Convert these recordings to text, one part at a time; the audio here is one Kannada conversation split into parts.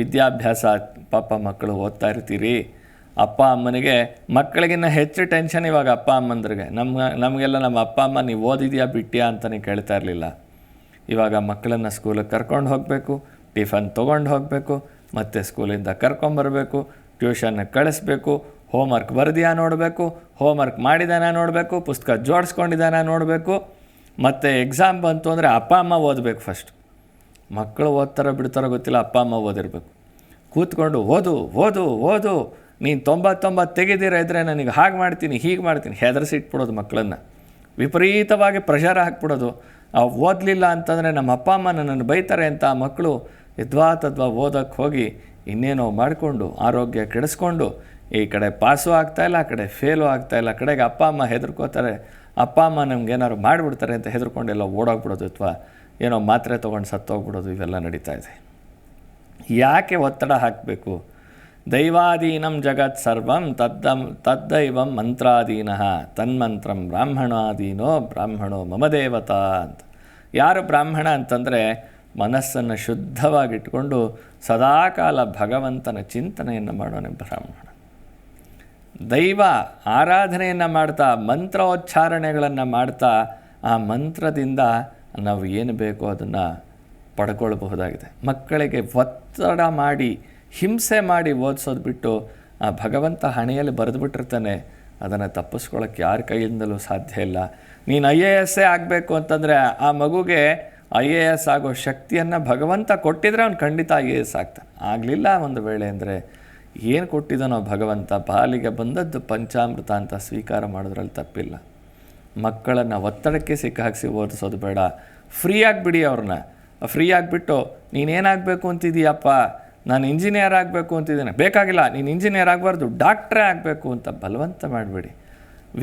ವಿದ್ಯಾಭ್ಯಾಸ ಪಾಪ ಮಕ್ಕಳು ಓದ್ತಾ ಇರ್ತೀರಿ. ಅಪ್ಪ ಅಮ್ಮನಿಗೆ ಮಕ್ಕಳಿಗಿನ್ನ ಹೆಚ್ಚು ಟೆನ್ಷನ್ ಇವಾಗ ಅಪ್ಪ ಅಮ್ಮಂದ್ರಿಗೆ. ನಮ್ಮ, ನಮಗೆಲ್ಲ ನಮ್ಮ ಅಪ್ಪ ಅಮ್ಮ, ನೀವು ಓದಿದ್ಯಾ, ಬಿಟ್ಟಿಯಾ ಅಂತಲೇ ಕೇಳ್ತಾ ಇರಲಿಲ್ಲ. ಇವಾಗ ಮಕ್ಕಳನ್ನು ಸ್ಕೂಲಿಗೆ ಕರ್ಕೊಂಡು ಹೋಗಬೇಕು, ಟಿಫನ್ ತೊಗೊಂಡು ಹೋಗಬೇಕು, ಮತ್ತು ಸ್ಕೂಲಿಂದ ಕರ್ಕೊಂಬರಬೇಕು ಟ್ಯೂಷನ್ಗೆ ಕಳಿಸ್ಬೇಕು ಹೋಮ್ವರ್ಕ್ ಬರೆದಿಯಾ ನೋಡಬೇಕು ಹೋಮ್ವರ್ಕ್ ಮಾಡಿದಾನ ನೋಡಬೇಕು, ಪುಸ್ತಕ ಜೋಡಿಸ್ಕೊಂಡಿದ್ದಾನ ನೋಡಬೇಕು, ಮತ್ತು ಎಕ್ಸಾಮ್ ಬಂತು ಅಂದರೆ ಅಪ್ಪ ಅಮ್ಮ ಓದಬೇಕು ಫಸ್ಟ್ ಮಕ್ಕಳು ಓದ್ತಾರೋ ಬಿಡ್ತಾರೋ ಗೊತ್ತಿಲ್ಲ, ಅಪ್ಪ, ಅಮ್ಮ ಓದಿರ್ಬೇಕು. ಕೂತ್ಕೊಂಡು, ಓದು ಓದು ಓದು. ನೀನು ತೊಂಬತ್ತೊಂಬತ್ತು ತೆಗೆದಿರ ಇದ್ರೆ ನನಗೆ ಹಾಗೆ ಮಾಡ್ತೀನಿ, ಹೀಗೆ ಮಾಡ್ತೀನಿ. ಹೆದರಿಸಿ ಇಟ್ಬಿಡೋದು ಮಕ್ಕಳನ್ನು. ವಿಪರೀತವಾಗಿ ಪ್ರೆಷರ್ ಹಾಕ್ಬಿಡೋದು. ಆ ಓದಲಿಲ್ಲ ಅಂತಂದರೆ ನಮ್ಮ ಅಪ್ಪ, ಅಮ್ಮ ನನ್ನನ್ನು ಬೈತಾರೆ ಅಂತ ಆ ಮಕ್ಕಳು ಯದ್ವಾ ತದ್ವಾ ಓದೋಕ್ಕೆ ಹೋಗಿ ಇನ್ನೇನೋ ಮಾಡಿಕೊಂಡು, ಆರೋಗ್ಯ ಕೆಡಿಸ್ಕೊಂಡು, ಈ ಕಡೆ ಪಾಸು ಆಗ್ತಾಯಿಲ್ಲ ಆ ಕಡೆ ಫೇಲು ಆಗ್ತಾಯಿಲ್ಲ ಕಡೆಗೆ ಅಪ್ಪ, ಅಮ್ಮ ಹೆದರ್ಕೋತಾರೆ. ಅಪ್ಪ, ಅಮ್ಮ ನಮ್ಗೆ ಏನಾದ್ರು ಮಾಡಿಬಿಡ್ತಾರೆ ಅಂತ ಹೆದರ್ಕೊಂಡೆಲ್ಲ ಓಡೋಗ್ಬಿಡೋದು ಅಥವಾ ಏನೋ ಮಾತ್ರೆ ತೊಗೊಂಡು ಸತ್ತೋಗ್ಬಿಡೋದು ಇವೆಲ್ಲ ನಡೀತಾ ಇದೆ. ಯಾಕೆ ಒತ್ತಡ ಹಾಕಬೇಕು? ದೈವಾಧೀನಂ ಜಗತ್ ಸರ್ವಂ ತದ್ದಂ ತದ್ದೈವಂ ಮಂತ್ರಾಧೀನಃ, ತನ್ಮಂತ್ರಂ ಬ್ರಾಹ್ಮಣಾಧೀನೋ ಬ್ರಾಹ್ಮಣೋ ಮಮ ದೇವತಾ ಅಂತ. ಯಾರು ಬ್ರಾಹ್ಮಣ ಅಂತಂದರೆ ಮನಸ್ಸನ್ನು ಶುದ್ಧವಾಗಿಟ್ಕೊಂಡು ಸದಾಕಾಲ ಭಗವಂತನ ಚಿಂತನೆಯನ್ನು ಮಾಡೋನೆ ಬ್ರಾಹ್ಮಣ. ದೈವ ಆರಾಧನೆಯನ್ನು ಮಾಡ್ತಾ, ಮಂತ್ರೋಚ್ಚಾರಣೆಗಳನ್ನು ಮಾಡ್ತಾ ಆ ಮಂತ್ರದಿಂದ ನಾವು ಏನು ಬೇಕೋ ಅದನ್ನು ಪಡ್ಕೊಳ್ಬಹುದಾಗಿದೆ. ಮಕ್ಕಳಿಗೆ ಒತ್ತಡ ಮಾಡಿ, ಹಿಂಸೆ ಮಾಡಿ ಓದಿಸೋದು ಬಿಟ್ಟು, ಆ ಭಗವಂತ ಹಣೆಯಲ್ಲಿ ಬರೆದುಬಿಟ್ಟಿರ್ತಾನೆ, ಅದನ್ನು ತಪ್ಪಿಸ್ಕೊಳ್ಳೋಕ್ಕೆ ಯಾರ ಕೈಯಿಂದಲೂ ಸಾಧ್ಯ ಇಲ್ಲ. ನೀನು ಐ ಎ ಎಸ್ಸೇ ಆಗಬೇಕು ಅಂತಂದರೆ ಆ ಮಗುಗೆ ಐ ಎ ಎಸ್ ಆಗೋ ಶಕ್ತಿಯನ್ನು ಭಗವಂತ ಕೊಟ್ಟಿದ್ರೆ ಅವ್ನು ಖಂಡಿತ ಐ ಎ ಎಸ್ ಆಗ್ತಾನೆ. ಆಗಲಿಲ್ಲ ಒಂದು ವೇಳೆ ಅಂದರೆ ಏನು ಕೊಟ್ಟಿದ್ದಾನೋ ಭಗವಂತ, ಪಾಲಿಗೆ ಬಂದದ್ದು ಪಂಚಾಮೃತ ಅಂತ ಸ್ವೀಕಾರ ಮಾಡೋದ್ರಲ್ಲಿ ತಪ್ಪಿಲ್ಲ. ಮಕ್ಕಳನ್ನು ಒತ್ತಡಕ್ಕೆ ಸಿಕ್ಕಾಕ್ಸಿ ಓದಿಸೋದು ಬೇಡ. ಫ್ರೀ ಆಗಿಬಿಡಿ ಅವ್ರನ್ನ. ಫ್ರೀ ಆಗಿಬಿಟ್ಟು, ನೀನೇನಾಗಬೇಕು ಅಂತಿದೀಯಪ್ಪ? ನಾನು ಇಂಜಿನಿಯರ್ ಆಗಬೇಕು ಅಂತಿದ್ದೀನಿ ಬೇಕಾಗಿಲ್ಲ, ನೀನು ಇಂಜಿನಿಯರ್ ಆಗಬಾರ್ದು ಡಾಕ್ಟ್ರೇ ಆಗಬೇಕು ಅಂತ ಬಲವಂತ ಮಾಡಬೇಡಿ.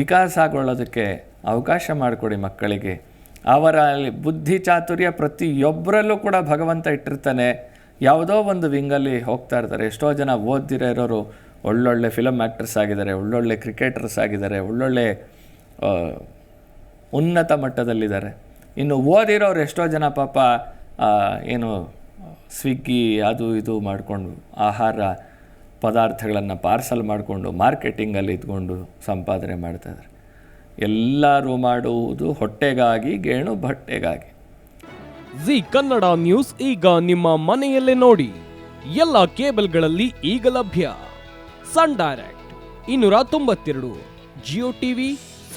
ವಿಕಾಸ ಆಗೊಳ್ಳೋದಕ್ಕೆ ಅವಕಾಶ ಮಾಡಿಕೊಡಿ ಮಕ್ಕಳಿಗೆ. ಅವರ ಅಲ್ಲಿ ಬುದ್ಧಿ ಚಾತುರ್ಯ ಪ್ರತಿಯೊಬ್ಬರಲ್ಲೂ ಕೂಡ ಭಗವಂತ ಇಟ್ಟಿರ್ತಾನೆ. ಯಾವುದೋ ಒಂದು ವಿಂಗಲ್ಲಿ ಹೋಗ್ತಾ ಇರ್ತಾರೆ. ಎಷ್ಟೋ ಜನ ಓದ್ದಿರೋ ಇರೋರು, ಒಳ್ಳೊಳ್ಳೆ ಫಿಲಮ್ ಆ್ಯಕ್ಟರ್ಸ್ ಆಗಿದ್ದಾರೆ, ಒಳ್ಳೊಳ್ಳೆ ಕ್ರಿಕೆಟರ್ಸ್ ಆಗಿದ್ದಾರೆ, ಒಳ್ಳೊಳ್ಳೆ ಉನ್ನತ ಮಟ್ಟದಲ್ಲಿದ್ದಾರೆ. ಇನ್ನು ಓದಿರೋರು ಎಷ್ಟೋ ಜನ ಪಾಪ ಏನು, ಸ್ವಿಗ್ಗಿ ಅದು ಇದು ಮಾಡಿಕೊಂಡು ಆಹಾರ ಪದಾರ್ಥಗಳನ್ನು ಪಾರ್ಸಲ್ ಮಾಡಿಕೊಂಡು ಮಾರ್ಕೆಟಿಂಗಲ್ಲಿ ಇದ್ಕೊಂಡು ಸಂಪಾದನೆ ಮಾಡ್ತಾಯಿದ್ದಾರೆ ಎಲ್ಲರೂ ಮಾಡುವುದು ಹೊಟ್ಟೆಗಾಗಿ, ಗೇಣು ಬಟ್ಟೆಗಾಗಿ. ಜಿ ಕನ್ನಡ ನ್ಯೂಸ್ ಈಗ ನಿಮ್ಮ ಮನೆಯಲ್ಲೇ ನೋಡಿ. ಎಲ್ಲ ಕೇಬಲ್ಗಳಲ್ಲಿ ಈಗ ಲಭ್ಯ. ಸನ್ ಡೈರೆಕ್ಟ್, ಇನ್ನೂರ ತೊಂಬತ್ತೆರಡು, ಜಿಯೋ ಟಿವಿ